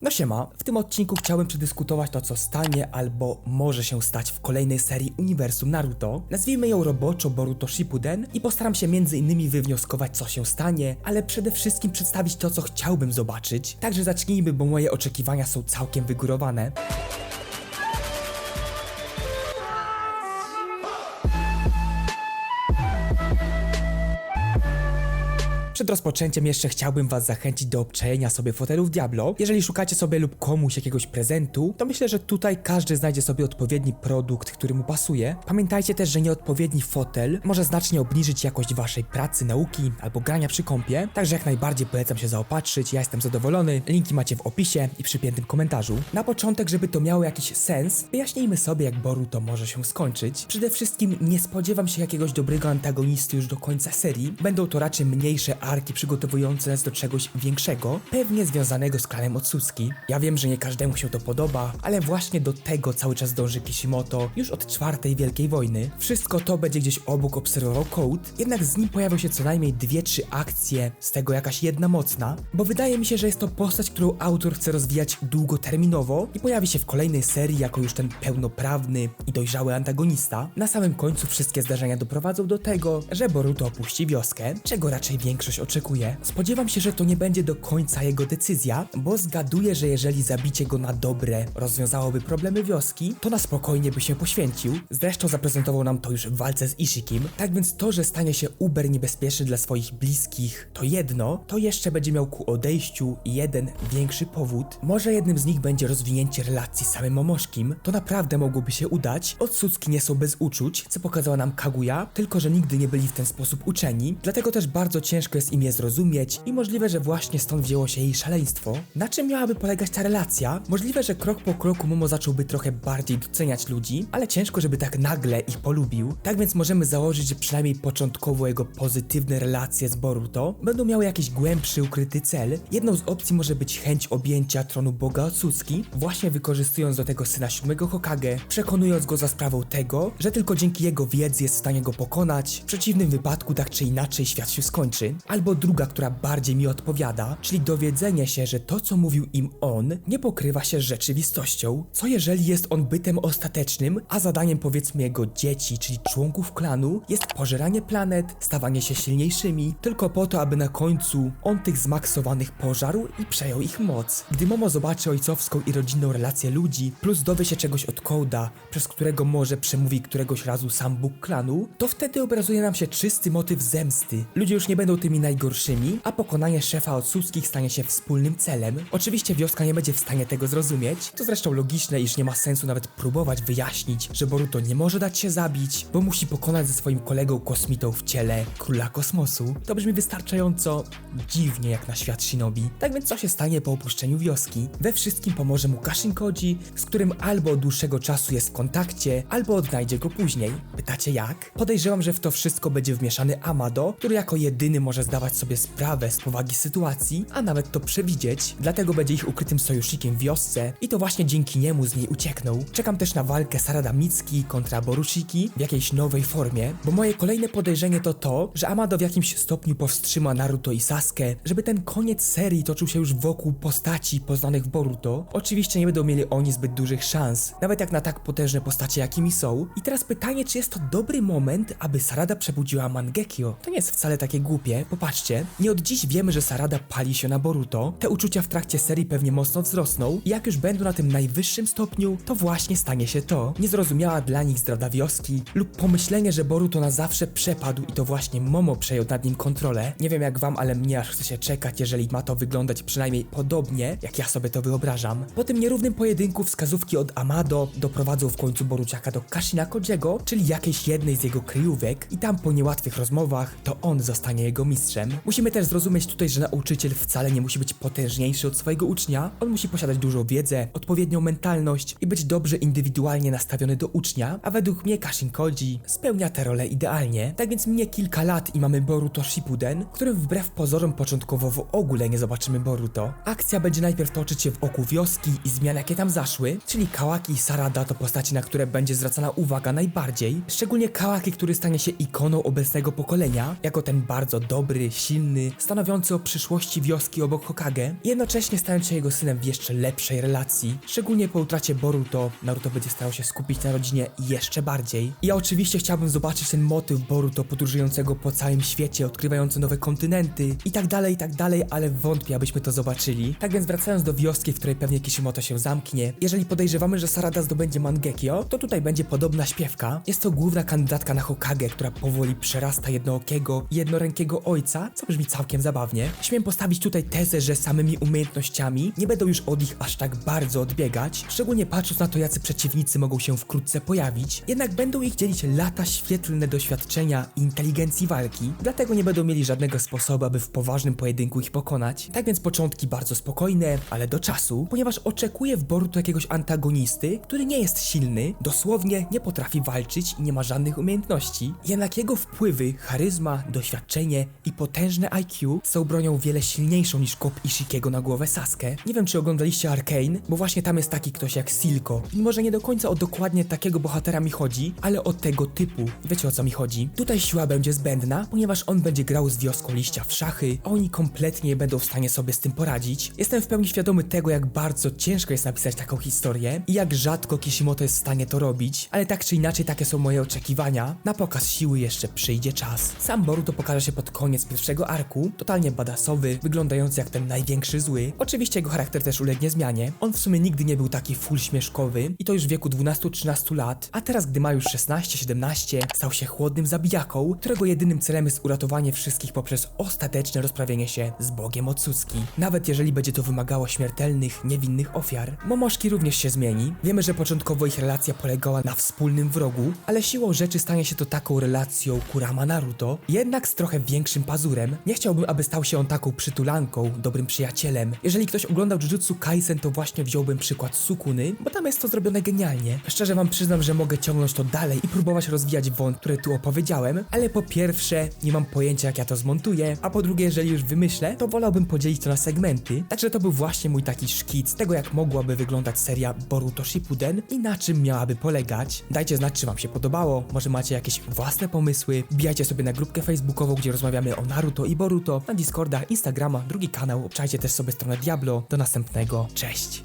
No siema, w tym odcinku chciałem przedyskutować to co stanie albo może się stać w kolejnej serii Uniwersum Naruto. Nazwijmy ją roboczo Boruto Shippuden i postaram się innymi wywnioskować co się stanie, ale przede wszystkim przedstawić to co chciałbym zobaczyć. Także zacznijmy, bo moje oczekiwania są całkiem wygórowane. Przed rozpoczęciem jeszcze chciałbym Was zachęcić do obczajenia sobie fotelów Diablo. Jeżeli szukacie sobie lub komuś jakiegoś prezentu, to myślę, że tutaj każdy znajdzie sobie odpowiedni produkt, który mu pasuje. Pamiętajcie też, że nieodpowiedni fotel może znacznie obniżyć jakość Waszej pracy, nauki albo grania przy kąpie, także jak najbardziej polecam się zaopatrzyć, ja jestem zadowolony. Linki macie w opisie i przypiętym komentarzu. Na początek, żeby to miało jakiś sens, wyjaśnijmy sobie jak Boruto może się skończyć. Przede wszystkim nie spodziewam się jakiegoś dobrego antagonisty już do końca serii. Będą to raczej mniejsze arki przygotowujące nas do czegoś większego, pewnie związanego z klanem Otsuki. Ja wiem, że nie każdemu się to podoba, ale właśnie do tego cały czas dąży Kishimoto już od czwartej Wielkiej Wojny. Wszystko to będzie gdzieś obok obserwował Code, jednak z nim pojawią się co najmniej dwie, trzy akcje, z tego jakaś jedna mocna, bo wydaje mi się, że jest to postać, którą autor chce rozwijać długoterminowo i pojawi się w kolejnej serii jako już ten pełnoprawny i dojrzały antagonista. Na samym końcu wszystkie zdarzenia doprowadzą do tego, że Boruto opuści wioskę, czego raczej większość oczekuje. Spodziewam się, że to nie będzie do końca jego decyzja, bo zgaduję, że jeżeli zabicie go na dobre rozwiązałoby problemy wioski, to na spokojnie by się poświęcił. Zresztą zaprezentował nam to już w walce z Ishikim. Tak więc to, że stanie się uber niebezpieczny dla swoich bliskich, to jedno, to jeszcze będzie miał ku odejściu jeden większy powód. Może jednym z nich będzie rozwinięcie relacji z samym Momoszkim. To naprawdę mogłoby się udać. Otsucki nie są bez uczuć, co pokazała nam Kaguya, tylko że nigdy nie byli w ten sposób uczeni. Dlatego też bardzo ciężko jest im je zrozumieć i możliwe, że właśnie stąd wzięło się jej szaleństwo. Na czym miałaby polegać ta relacja? Możliwe, że krok po kroku Momo zacząłby trochę bardziej doceniać ludzi, ale ciężko, żeby tak nagle ich polubił. Tak więc możemy założyć, że przynajmniej początkowo jego pozytywne relacje z Boruto będą miały jakiś głębszy, ukryty cel. Jedną z opcji może być chęć objęcia tronu boga Otsuki, właśnie wykorzystując do tego syna siódmego Hokage, przekonując go za sprawą tego, że tylko dzięki jego wiedzy jest w stanie go pokonać. W przeciwnym wypadku tak czy inaczej świat się skończy. Albo druga, która bardziej mi odpowiada, czyli dowiedzenie się, że to co mówił im on nie pokrywa się z rzeczywistością. Co jeżeli jest on bytem ostatecznym, a zadaniem powiedzmy jego dzieci, czyli członków klanu, jest pożeranie planet, stawanie się silniejszymi, tylko po to, aby na końcu on tych zmaksowanych pożarł i przejął ich moc. Gdy Momo zobaczy ojcowską i rodzinną relację ludzi, plus dowie się czegoś od Koda, przez którego może przemówi któregoś razu sam Bóg klanu, to wtedy obrazuje nam się czysty motyw zemsty. Ludzie już nie będą tymi najgorszymi, a pokonanie szefa Otsuckich stanie się wspólnym celem. Oczywiście wioska nie będzie w stanie tego zrozumieć, to zresztą logiczne, iż nie ma sensu nawet próbować wyjaśnić, że Boruto nie może dać się zabić, bo musi pokonać ze swoim kolegą kosmitą w ciele króla kosmosu. To brzmi wystarczająco dziwnie jak na świat shinobi. Tak więc co się stanie po opuszczeniu wioski? We wszystkim pomoże mu Kashin Koji, z którym albo od dłuższego czasu jest w kontakcie, albo odnajdzie go później. Pytacie jak? Podejrzewam, że w to wszystko będzie wmieszany Amado, który jako jedyny może zdawać sobie sprawę z powagi sytuacji, a nawet to przewidzieć, dlatego będzie ich ukrytym sojusznikiem w wiosce i to właśnie dzięki niemu z niej ucieknął. Czekam też na walkę Sarada Mitsuki kontra Borushiki w jakiejś nowej formie, bo moje kolejne podejrzenie to to, że Amado w jakimś stopniu powstrzyma Naruto i Sasuke, żeby ten koniec serii toczył się już wokół postaci poznanych w Boruto. Oczywiście nie będą mieli oni zbyt dużych szans, nawet jak na tak potężne postacie jakimi są. I teraz pytanie, czy jest to dobry moment, aby Sarada przebudziła Mangekyo? To nie jest wcale takie głupie, popatrzcie. Nie od dziś wiemy, że Sarada pali się na Boruto. Te uczucia w trakcie serii pewnie mocno wzrosną i jak już będą na tym najwyższym stopniu, to właśnie stanie się to. Niezrozumiała dla nich zdrada wioski lub pomyślenie, że Boruto na zawsze przepadł i to właśnie Momo przejął nad nim kontrolę. Nie wiem jak wam, ale mnie aż chce się czekać, jeżeli ma to wyglądać przynajmniej podobnie, jak ja sobie to wyobrażam. Po tym nierównym pojedynku wskazówki od Amado doprowadzą w końcu Boruciaka do Kashina Kodziego, czyli jakiejś jednej z jego kryjówek i tam po niełatwych rozmowach to on zostanie jego mistrzem. Musimy też zrozumieć tutaj, że nauczyciel wcale nie musi być potężniejszy od swojego ucznia. On musi posiadać dużą wiedzę, odpowiednią mentalność i być dobrze indywidualnie nastawiony do ucznia, a według mnie Kashin Koji spełnia tę rolę idealnie. Tak więc minie kilka lat i mamy Boruto Shippuden, którym wbrew pozorom początkowo w ogóle nie zobaczymy Boruto. Akcja będzie najpierw toczyć się w oku wioski i zmian jakie tam zaszły, czyli Kawaki i Sarada to postaci, na które będzie zwracana uwaga najbardziej. Szczególnie Kawaki, który stanie się ikoną obecnego pokolenia, jako ten bardzo dobry silny, stanowiący o przyszłości wioski obok Hokage, jednocześnie stając się jego synem w jeszcze lepszej relacji. Szczególnie po utracie Boruto, Naruto będzie starał się skupić na rodzinie jeszcze bardziej. I ja oczywiście chciałbym zobaczyć ten motyw Boruto podróżującego po całym świecie, odkrywający nowe kontynenty i tak dalej, i tak dalej, ale wątpię, abyśmy to zobaczyli. Tak więc wracając do wioski, w której pewnie Kishimoto się zamknie, jeżeli podejrzewamy, że Sarada zdobędzie Mangekyo, to tutaj będzie podobna śpiewka. Jest to główna kandydatka na Hokage, która powoli przerasta jednookiego, jednorękiego ojca, co brzmi całkiem zabawnie. Śmiem postawić tutaj tezę, że samymi umiejętnościami nie będą już od nich aż tak bardzo odbiegać, szczególnie patrząc na to, jacy przeciwnicy mogą się wkrótce pojawić, jednak będą ich dzielić lata świetlne doświadczenia i inteligencji walki, dlatego nie będą mieli żadnego sposobu, aby w poważnym pojedynku ich pokonać. Tak więc początki bardzo spokojne, ale do czasu, ponieważ oczekuję w Boruto jakiegoś antagonisty, który nie jest silny, dosłownie nie potrafi walczyć i nie ma żadnych umiejętności, jednak jego wpływy, charyzma, doświadczenie i potężne IQ są bronią wiele silniejszą niż kop Ishikiego na głowę Sasuke. Nie wiem czy oglądaliście Arcane, bo właśnie tam jest taki ktoś jak Silko i może nie do końca o dokładnie takiego bohatera mi chodzi, ale o tego typu. Wiecie o co mi chodzi? Tutaj siła będzie zbędna, ponieważ on będzie grał z wioską liścia w szachy, a oni kompletnie nie będą w stanie sobie z tym poradzić. Jestem w pełni świadomy tego, jak bardzo ciężko jest napisać taką historię i jak rzadko Kishimoto jest w stanie to robić, ale tak czy inaczej takie są moje oczekiwania. Na pokaz siły jeszcze przyjdzie czas. Sam Boruto pokaże się pod koniec pierwszego arku, totalnie badasowy, wyglądający jak ten największy zły. Oczywiście jego charakter też ulegnie zmianie. On w sumie nigdy nie był taki full śmieszkowy i to już w wieku 12-13 lat, a teraz gdy ma już 16-17, stał się chłodnym zabijaką, którego jedynym celem jest uratowanie wszystkich poprzez ostateczne rozprawienie się z Bogiem Otsutsuki. Nawet jeżeli będzie to wymagało śmiertelnych, niewinnych ofiar. Momoszki również się zmieni. Wiemy, że początkowo ich relacja polegała na wspólnym wrogu, ale siłą rzeczy stanie się to taką relacją Kurama-Naruto, jednak z trochę większym pazurem. Nie chciałbym, aby stał się on taką przytulanką, dobrym przyjacielem. Jeżeli ktoś oglądał Jujutsu Kaisen, to właśnie wziąłbym przykład Sukuny, bo tam jest to zrobione genialnie. Szczerze wam przyznam, że mogę ciągnąć to dalej i próbować rozwijać wąt, który tu opowiedziałem, ale po pierwsze, nie mam pojęcia jak ja to zmontuję, a po drugie, jeżeli już wymyślę, to wolałbym podzielić to na segmenty. Także to był właśnie mój taki szkic tego, jak mogłaby wyglądać seria Boruto Shippuden i na czym miałaby polegać. Dajcie znać, czy wam się podobało, może macie jakieś własne pomysły, wbijajcie sobie na grupkę facebookową, gdzie rozmawiamy o Naruto i Boruto, na Discorda, Instagrama, drugi kanał, obczajcie też sobie stronę Diablo. Do następnego, cześć!